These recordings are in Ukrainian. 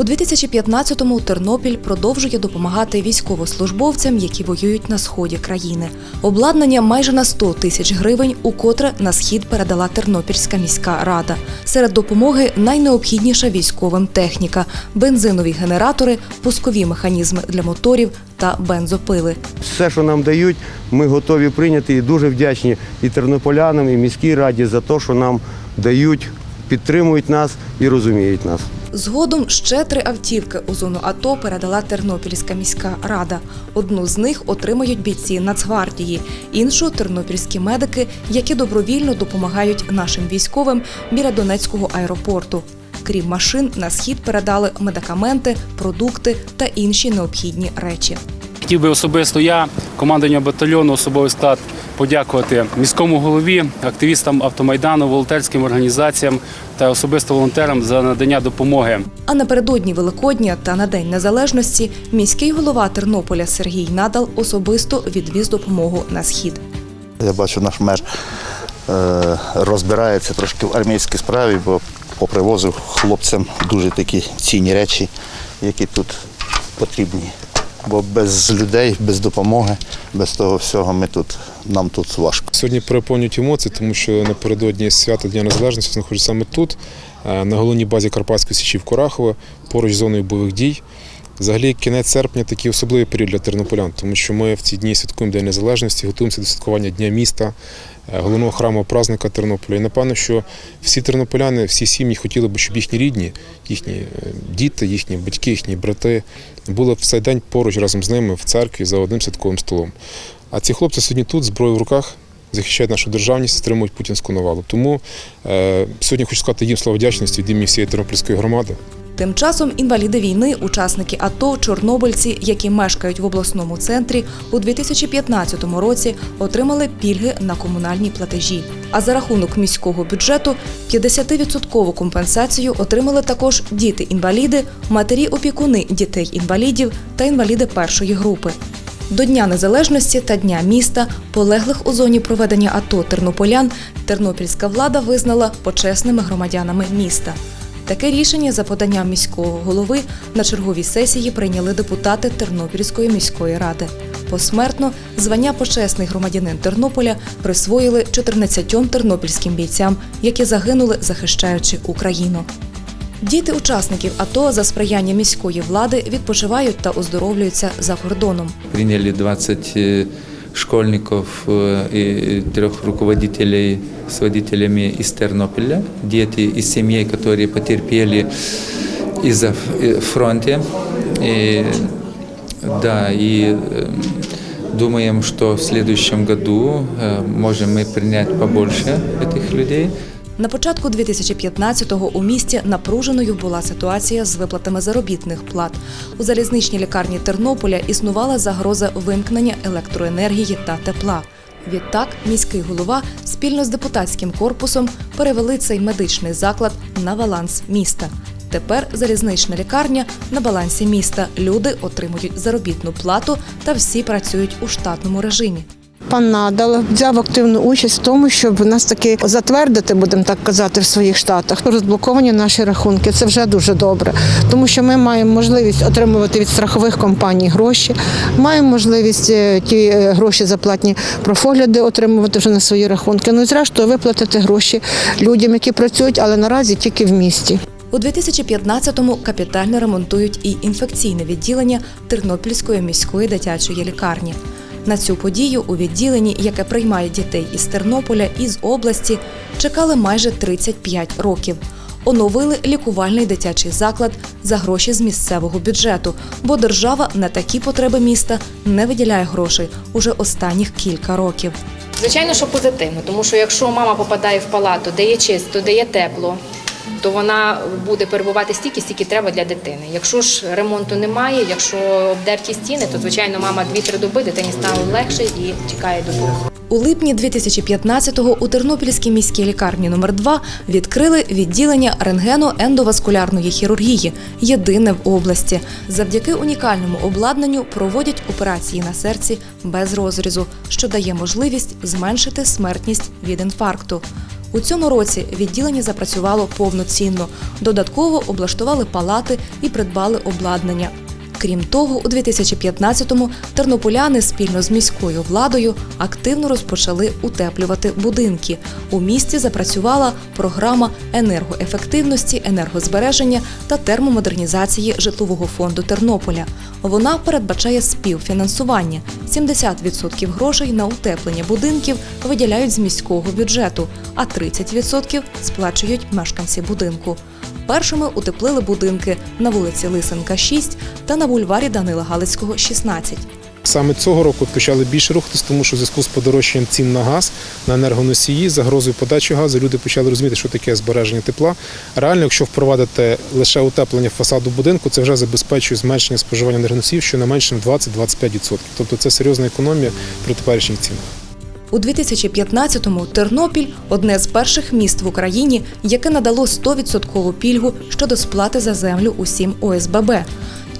У 2015-му Тернопіль продовжує допомагати військовослужбовцям, які воюють на сході країни. Обладнання майже на 100 тисяч гривень, укотре на схід передала Тернопільська міська рада. Серед допомоги найнеобхідніша військовим техніка, бензинові генератори, пускові механізми для моторів та бензопили. Все, що нам дають, ми готові прийняти і дуже вдячні і тернополянам, і міській раді за те, що нам дають, підтримують нас і розуміють нас. Згодом ще три автівки у зону АТО передала Тернопільська міська рада. Одну з них отримають бійці Нацгвардії, іншу тернопільські медики, які добровільно допомагають нашим військовим біля Донецького аеропорту. Крім машин, на схід передали медикаменти, продукти та інші необхідні речі. Хотів би особисто я, командування батальйону, особовий склад, подякувати міському голові, активістам автомайдану, волонтерським організаціям та особисто волонтерам за надання допомоги. А напередодні Великодня та на День Незалежності міський голова Тернополя Сергій Надал особисто відвіз допомогу на схід. Я бачу, наш мер е, розбирається трошки в армійській справі, бо попривозив хлопцям дуже такі цінні речі, які тут потрібні. Бо без людей, без допомоги, без того всього ми тут, нам тут важко. Сьогодні переповнюють емоції, тому що напередодні свята Дня Незалежності знаходжусь саме тут, е, на головній базі Карпатської січі в Корахово, поруч з зоною бойових дій. Взагалі, кінець серпня такий особливий період для тернополян, тому що ми в ці дні святкуємо День Незалежності, готуємося до святкування Дня міста, е, головного храму праздника Тернополя. І напевно, що всі тернополяни, всі сім'ї хотіли б, щоб їхні рідні, їхні е, діти, їхні батьки, їхні брати були в цей день поруч разом з ними в церкві за одним святковим столом. А ці хлопці сьогодні тут, зброю в руках, захищають нашу державність, стримують путінську навалу. Тому е, сьогодні хочу сказати їм слова вдячності від імені всієї тернопільської громади. Тим часом інваліди війни, учасники АТО, чорнобильці, які мешкають в обласному центрі, у 2015 році отримали пільги на комунальні платежі. А за рахунок міського бюджету 50% компенсацію отримали також діти-інваліди, матері-опікуни дітей-інвалідів та інваліди першої групи. До Дня Незалежності та Дня міста, полеглих у зоні проведення АТО тернополян, тернопільська влада визнала почесними громадянами міста. Таке рішення за поданням міського голови на черговій сесії прийняли депутати Тернопільської міської ради. Посмертно звання почесний громадянин Тернополя присвоїли 14 тернопільським бійцям, які загинули, захищаючи Україну. Діти учасників АТО за сприяння міської влади відпочивають та оздоровлюються за кордоном. Приняли 20 э, школьников э, и трех руководителей с водителями из Тернополя, дети из семей, которые потерпели из-за э, фронта. И, да, и э, думаем, что в следующем году э, можем мы принять побольше этих людей. На початку 2015-го у місті напруженою була ситуація з виплатами заробітних плат. У залізничній лікарні Тернополя існувала загроза вимкнення електроенергії та тепла. Відтак міський голова спільно з депутатським корпусом перевели цей медичний заклад на баланс міста. Тепер залізнична лікарня на балансі міста. Люди отримують заробітну плату та всі працюють у штатному режимі. Пан Надал взяв активну участь в тому, щоб нас таки затвердити, будемо так казати, в своїх штатах. Розблоковані наші рахунки. Це вже дуже добре, тому що ми маємо можливість отримувати від страхових компаній гроші, маємо можливість е, ті е, гроші заплатні профогляди отримувати вже на свої рахунки. Ну і зрештою виплатити гроші людям, які працюють, але наразі тільки в місті. У 2015-му капітально ремонтують і інфекційне відділення Тернопільської міської дитячої лікарні. На цю подію у відділенні, яке приймає дітей із Тернополя і з області, чекали майже 35 років. Оновили лікувальний дитячий заклад за гроші з місцевого бюджету, бо держава на такі потреби міста не виділяє грошей уже останніх кілька років. Звичайно, що позитивно, тому що якщо мама попадає в палату, де є чисто, де є тепло, то вона буде перебувати стільки, скільки треба для дитини. Якщо ж ремонту немає, якщо обдерті стіни, то звичайно мама 2-3 доби дитині стало легше і чекає добу. У липні 2015-го у Тернопільській міській лікарні номер 2 відкрили відділення рентгено-ендоваскулярної хірургії, єдине в області. Завдяки унікальному обладнанню проводять операції на серці без розрізу, що дає можливість зменшити смертність від інфаркту. У цьому році відділення запрацювало повноцінно. Додатково облаштували палати і придбали обладнання. Крім того, у 2015-му тернополяни спільно з міською владою активно розпочали утеплювати будинки. У місті запрацювала програма енергоефективності, енергозбереження та термомодернізації житлового фонду Тернополя. Вона передбачає співфінансування. 70% грошей на утеплення будинків виділяють з міського бюджету, а 30% сплачують мешканці будинку. Першими утеплили будинки на вулиці Лисенка, 6 та на бульварі Данила Галицького, 16. Саме цього року почали більше рухатись, тому що в зв'язку з подорожчанням цін на газ, на енергоносії, загрозою подачі газу, люди почали розуміти, що таке збереження тепла. Реально, якщо впровадити лише утеплення фасаду будинку, це вже забезпечує зменшення споживання енергоносіїв щонайменше на 20-25%. Тобто це серйозна економія при теперішніх цінах. У 2015-му Тернопіль одне з перших міст в Україні, яке надало 100% пільгу щодо сплати за землю усім ОСББ.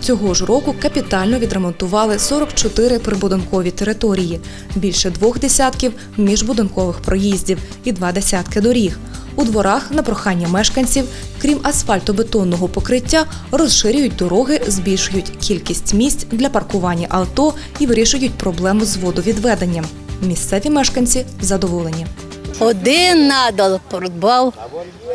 Цього ж року капітально відремонтували 44 прибудинкові території, більше двох десятків міжбудинкових проїздів і два десятки доріг. У дворах на прохання мешканців, крім асфальтобетонного покриття, розширюють дороги, збільшують кількість місць для паркування авто і вирішують проблему з водовідведенням. Місцеві мешканці задоволені. Один надал придбав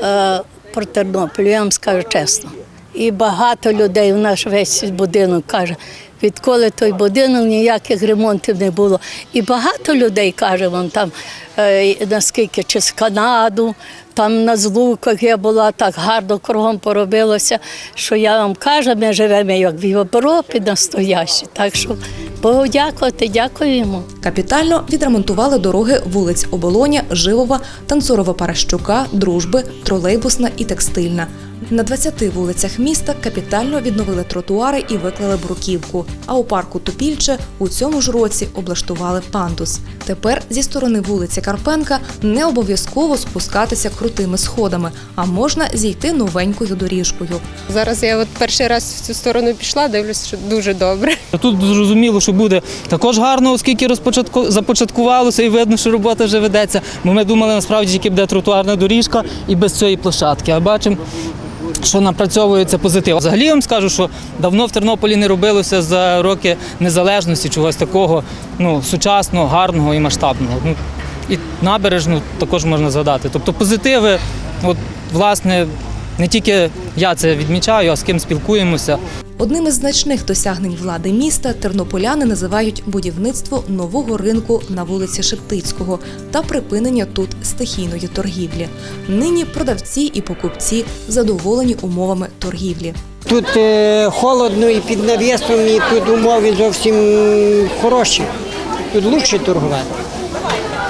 е, про Тернопіль, я вам скажу чесно. І багато людей в наш весь будинок каже, відколи той будинок ніяких ремонтів не було. І багато людей каже, вон там е, наскільки чи з Канаду, там на злуках я була, так гарно кругом поробилося, що я вам кажу, ми живемо як в Європі настоящі. Так що Богу дякувати, дякуємо. Капітально відремонтували дороги вулиць Оболоня, Живова, Танцорова Паращука, Дружби, Тролейбусна і Текстильна. На 20 вулицях міста капітально відновили тротуари і виклали бруківку. А у парку Топільче у цьому ж році облаштували пандус. Тепер зі сторони вулиці Карпенка не обов'язково спускатися крутими сходами, а можна зійти новенькою доріжкою. Зараз я от перший раз в цю сторону пішла, дивлюсь, що дуже добре. Тут зрозуміло, що буде також гарно, оскільки розпочатку започаткувалося і видно, що робота вже ведеться. Бо ми думали, насправді тільки буде тротуарна доріжка і без цієї площадки. А бачимо, що напрацьовується позитив. Взагалі вам скажу, що давно в Тернополі не робилося за роки незалежності чогось такого ну, сучасного, гарного і масштабного. Ну, і набережну також можна згадати. Тобто позитиви, от, власне, не тільки я це відмічаю, а з ким спілкуємося. Одним із значних досягнень влади міста тернополяни називають будівництво нового ринку на вулиці Шептицького та припинення тут стихійної торгівлі. Нині продавці і покупці задоволені умовами торгівлі. Тут е, холодно і під навісом, і тут умови зовсім хороші. Тут краще торгувати.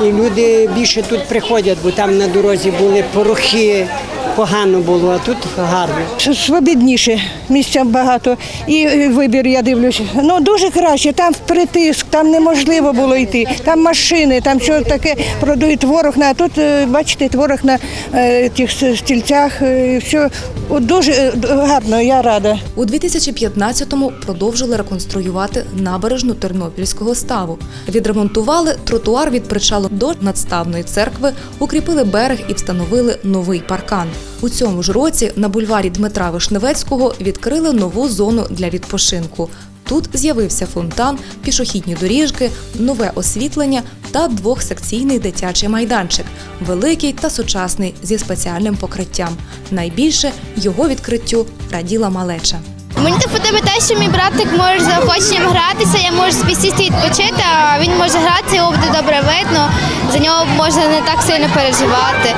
І люди більше тут приходять, бо там на дорозі були порохи, погано було, а тут гарно. Свобідніше, місця багато. І е, вибір, я дивлюся. Ну дуже краще, там притиск, там неможливо було йти. Там машини, там що таке продають творог на а тут, е, бачите, творог на е, тих стільцях. е, все дуже е, гарно, я рада. У 2015-му продовжили реконструювати набережну Тернопільського ставу. Відремонтували тротуар від причалу до надставної церкви, укріпили берег і встановили новий паркан. У цьому ж році на бульварі Дмитра Вишневецького відкрили нову зону для відпочинку. Тут з'явився фонтан, пішохідні доріжки, нове освітлення та двохсекційний дитячий майданчик, великий та сучасний зі спеціальним покриттям. Найбільше його відкриттю раділа малеча. Мені так подобається те, що мій братик може з заохоченням гратися, я можу собі сісти і відпочити, а він може гратися, його буде добре видно, за нього можна не так сильно переживати.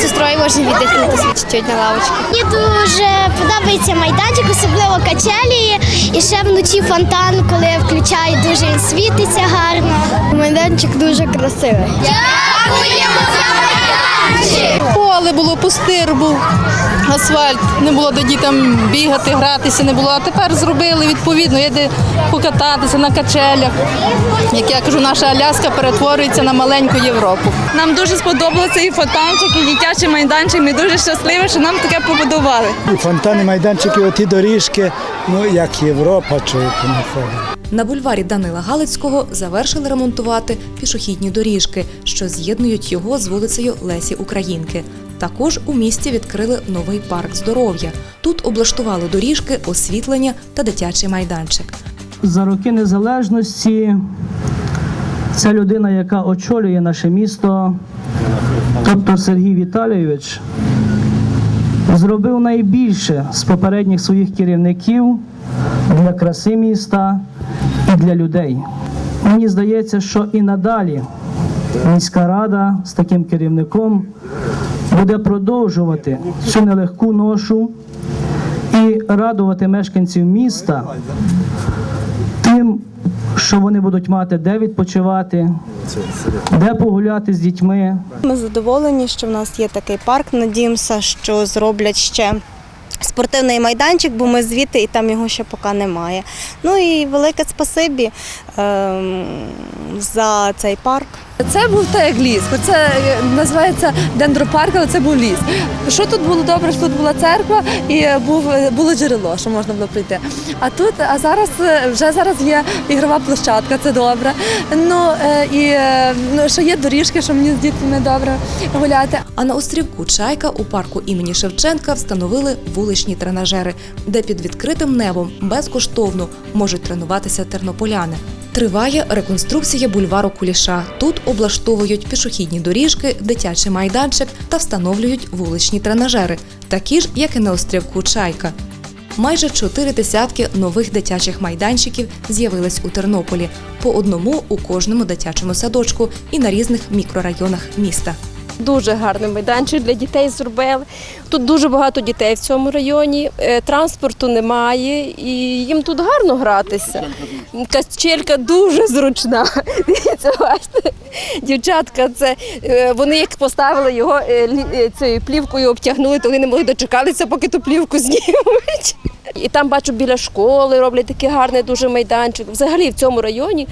Сестрою можна віддихнути чуть-чуть на лавочку. Мені дуже подобається майданчик, особливо качелі. І ще вночі фонтан, коли включають, дуже він світиться гарно. Майданчик дуже красивий. Дякуємо за майданчик! Поле було, пустир був, асфальт, не було де дітям бігати, гратися не було. А тепер зробили відповідно, є де покататися на качелях. Як я кажу, наша Аляска перетворюється на маленьку Європу. Нам дуже сподобався і фонтанчик, і дитячий майданчик. Ми дуже щасливі, що нам таке побудували. І фонтани, майданчики, оті доріжки, ну як Європа, чи як ходить. На бульварі Данила Галицького завершили ремонтувати пішохідні доріжки, що з'єднують його з вулицею Лесі Українки. Також у місті відкрили новий парк здоров'я. Тут облаштували доріжки, освітлення та дитячий майданчик. За роки незалежності ця людина, яка очолює наше місто, тобто Сергій Віталійович, зробив найбільше з попередніх своїх керівників для краси міста і для людей. Мені здається, що і надалі міська рада з таким керівником буде продовжувати цю нелегку ношу і радувати мешканців міста тим, що вони будуть мати де відпочивати, де погуляти з дітьми. Ми задоволені, що в нас є такий парк. Надіємося, що зроблять ще спортивний майданчик, бо ми звідти і там його ще поки немає. Ну і велике спасибі ем, за цей парк. Це був так як ліс. Це е, називається дендропарк, але це був ліс. Що тут було добре, що тут була церква і був, було джерело, що можна було прийти. А тут, а зараз е, вже зараз є ігрова площадка, це добре. Ну е, і е, ну, що є доріжки, що мені з дітками добре гуляти. А на острівку Чайка у парку імені Шевченка встановили вуличні тренажери, де під відкритим небом безкоштовно можуть тренуватися тернополяни. Триває реконструкція бульвару Куліша. Тут облаштовують пішохідні доріжки, дитячий майданчик та встановлюють вуличні тренажери, такі ж, як і на острівку Чайка. Майже чотири десятки нових дитячих майданчиків з'явились у Тернополі, по одному у кожному дитячому садочку і на різних мікрорайонах міста. Дуже гарний майданчик для дітей зробили. Тут дуже багато дітей в цьому районі. е, Транспорту немає, і їм тут гарно гратися. Качелька дуже зручна. Дивіться, бачите, дівчатка, це е, вони як поставили його е, цією плівкою, обтягнули, то вони не могли дочекатися, поки ту плівку знімуть. І там бачу біля школи роблять такий гарний дуже майданчик. Взагалі в цьому районі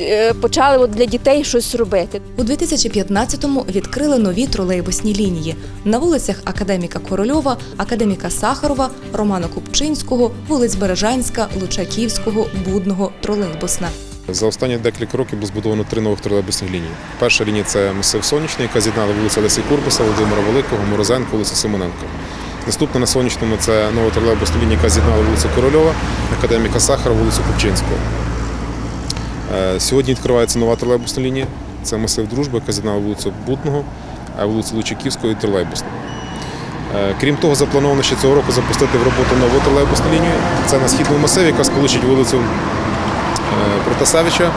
е, почали от для дітей щось робити. У 2015-му відкрили нові тролейбусні лінії на вулицях Академіка Корольова, Академіка Сахарова, Романа Купчинського, вулиць Бережанська, Лучаківського, Будного, Тролейбусна. За останні декілька років було збудовано три нових тролейбусних лінії. Перша лінія це масив Сонячний, яка з'єднала вулицю Лесі Курбаса, Володимира Великого, Морозенко, вулицю Симоненко. Наступна на сонячному це нова тролейбусна лінія, яка з'єднала вулицю Корольова, академіка Сахара, вулицю Купчинського. Е, Сьогодні відкривається нова тролейбусна лінія. Це масив Дружби, яка з'єднала вулицю Будного, е, вулицю Лучаківського і тролейбусну. Е, Крім того, заплановано ще цього року запустити в роботу нову тролейбусну лінію. Це на східному масиві, яка сполучить вулицю Протасевича,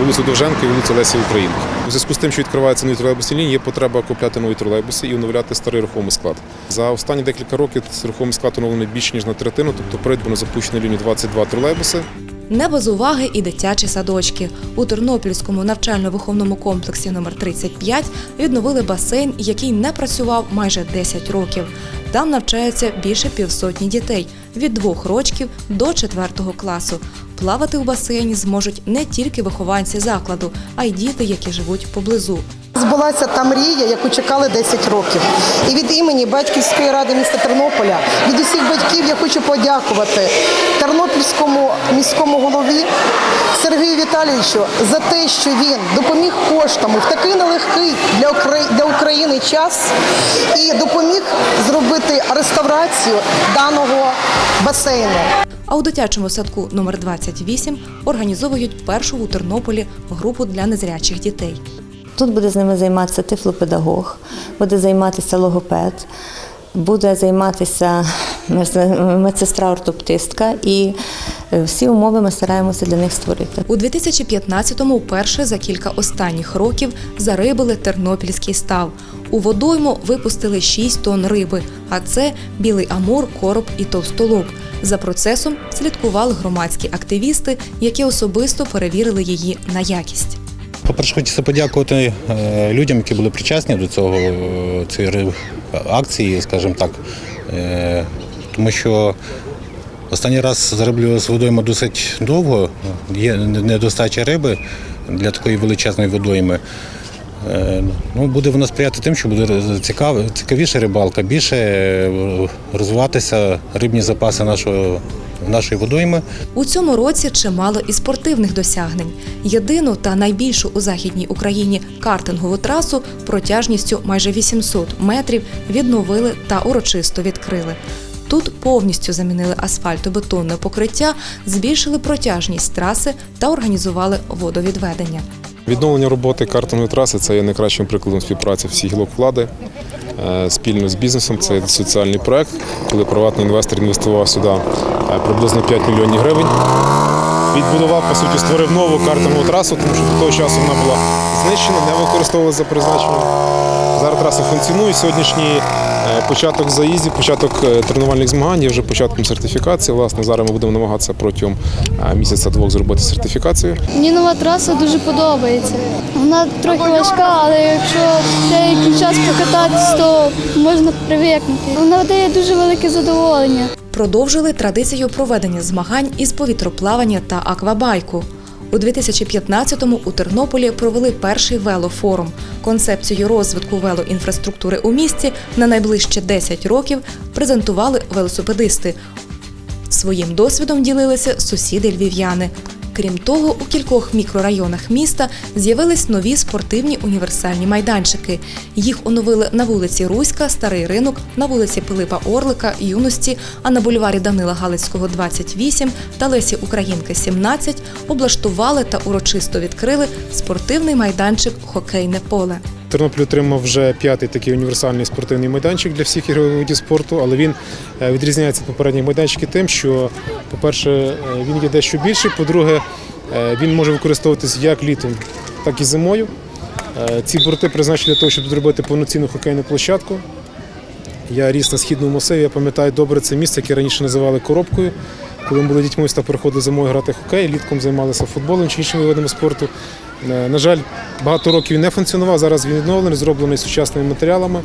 вулицю Довженка і вулицю Лесі Українки. У зв'язку з тим, що відкриваються нові тролейбусні лінії, є потреба купляти нові тролейбуси і оновляти старий рухомий склад. За останні декілька років рухомий склад оновлений більше ніж на третину, тобто придбано запущено лінію 22 тролейбуси. Не без уваги і дитячі садочки. У Тернопільському навчально-виховному комплексі номер 35 відновили басейн, який не працював майже 10 років. Там навчається більше півсотні дітей від двох рочків до четвертого класу. Плавати у басейні зможуть не тільки вихованці закладу, а й діти, які живуть поблизу. Збулася та мрія, яку чекали 10 років. І від імені батьківської ради міста Тернополя, від усіх батьків я хочу подякувати тернопільському міському голові Сергію Віталійовичу за те, що він допоміг коштами в такий нелегкий для Украї- для України час і допоміг зробити реставрацію даного басейну. А у дитячому садку номер 28 організовують першу у Тернополі групу для незрячих дітей. Тут буде з ними займатися тифлопедагог, буде займатися логопед, буде займатися медсестра ортоптистка і е, всі умови ми стараємося для них створити. У 2015-му вперше за кілька останніх років зарибили тернопільський став. У водойму випустили 6 тонн риби, а це білий амур, короб і товстолоб. За процесом слідкували громадські активісти, які особисто перевірили її на якість. По-перше, хочеться подякувати е, людям, які були причасні до цього е, цієї акції, скажімо так. Тому що останній раз зароблювали з водойми досить довго, є недостача риби для такої величезної водойми. Е, Ну, буде воно сприяти тим, що буде цікав, цікавіша рибалка, більше е, розвиватися рибні запаси нашого нашої водойми. У цьому році чимало і спортивних досягнень. Єдину та найбільшу у західній Україні картингову трасу протяжністю майже 800 метрів відновили та урочисто відкрили. Тут повністю замінили асфальтобетонне покриття, збільшили протяжність траси та організували водовідведення. Відновлення роботи картингової траси це є найкращим прикладом співпраці всіх гілок влади е, спільно з бізнесом. Це соціальний проект, коли приватний інвестор інвестував сюди е, приблизно 5 мільйонів гривень. Відбудував, по суті, створив нову картингову трасу, тому що до того часу вона була знищена, не використовувалася за призначенням. Зараз траса функціонує. Сьогоднішній е, початок заїздів, початок е, тренувальних змагань є вже початком сертифікації. Власне, зараз ми будемо намагатися протягом е, місяця-двох зробити сертифікацію. Мені нова траса дуже подобається. Вона трохи важка, але якщо деякий час покататись, то можна привикнути. Вона дає дуже велике задоволення. Продовжили традицію проведення змагань із повітроплавання та аквабайку. У 2015-му у Тернополі провели перший велофорум. Концепцію розвитку велоінфраструктури у місті на найближче 10 років презентували велосипедисти. Своїм досвідом ділилися сусіди львів'яни. Крім того, у кількох мікрорайонах міста з'явились нові спортивні універсальні майданчики. Їх оновили на вулиці Руська, Старий ринок, на вулиці Пилипа Орлика, Юності, а на бульварі Данила Галицького, 28 та Лесі Українки, 17 облаштували та урочисто відкрили спортивний майданчик Хокейне поле. Тернопіль отримав вже п'ятий такий універсальний спортивний майданчик для всіх ігрових видів спорту, але він е, відрізняється від попередніх майданчиків тим, що, по-перше, е, він є дещо більший, по-друге, е, він може використовуватись як літом, так і зимою. Е, Ці борти призначені для того, щоб зробити повноцінну хокейну площадку. Я ріс на східному масиві, я пам'ятаю добре це місце, яке раніше називали коробкою. Коли ми були дітьми, сюди приходили зимою грати хокей, літком займалися футболом чи іншими видами спорту. На жаль, багато років він не функціонував. Зараз він відновлений, зроблений сучасними матеріалами.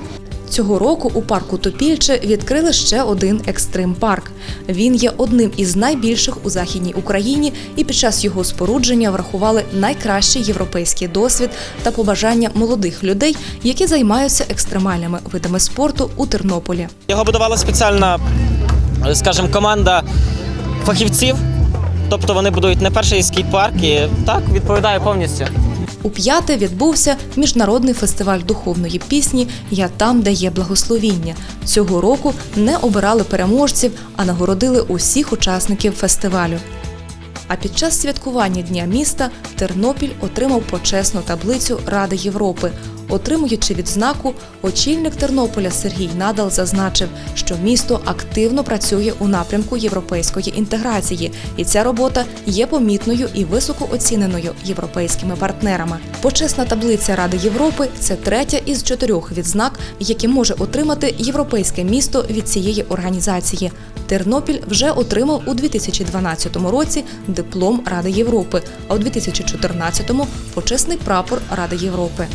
Цього року у парку Топільче відкрили ще один екстрим парк. Він є одним із найбільших у західній Україні, і під час його спорудження врахували найкращий європейський досвід та побажання молодих людей, які займаються екстремальними видами спорту у Тернополі. Його будувала спеціальна, скажімо, команда фахівців. Тобто вони будують не перший скейт-парк і так відповідає повністю. У п'яте відбувся міжнародний фестиваль духовної пісні Я там, де є благословіння. Цього року не обирали переможців, а нагородили усіх учасників фестивалю. А під час святкування Дня міста Тернопіль отримав почесну таблицю Ради Європи. Отримуючи відзнаку, очільник Тернополя Сергій Надал зазначив, що місто активно працює у напрямку європейської інтеграції, і ця робота є помітною і високо оціненою європейськими партнерами. Почесна таблиця Ради Європи це третя із чотирьох відзнак, які може отримати європейське місто від цієї організації. Тернопіль вже отримав у 2012 році диплом Ради Європи, а у 2014 – почесний прапор Ради Європи.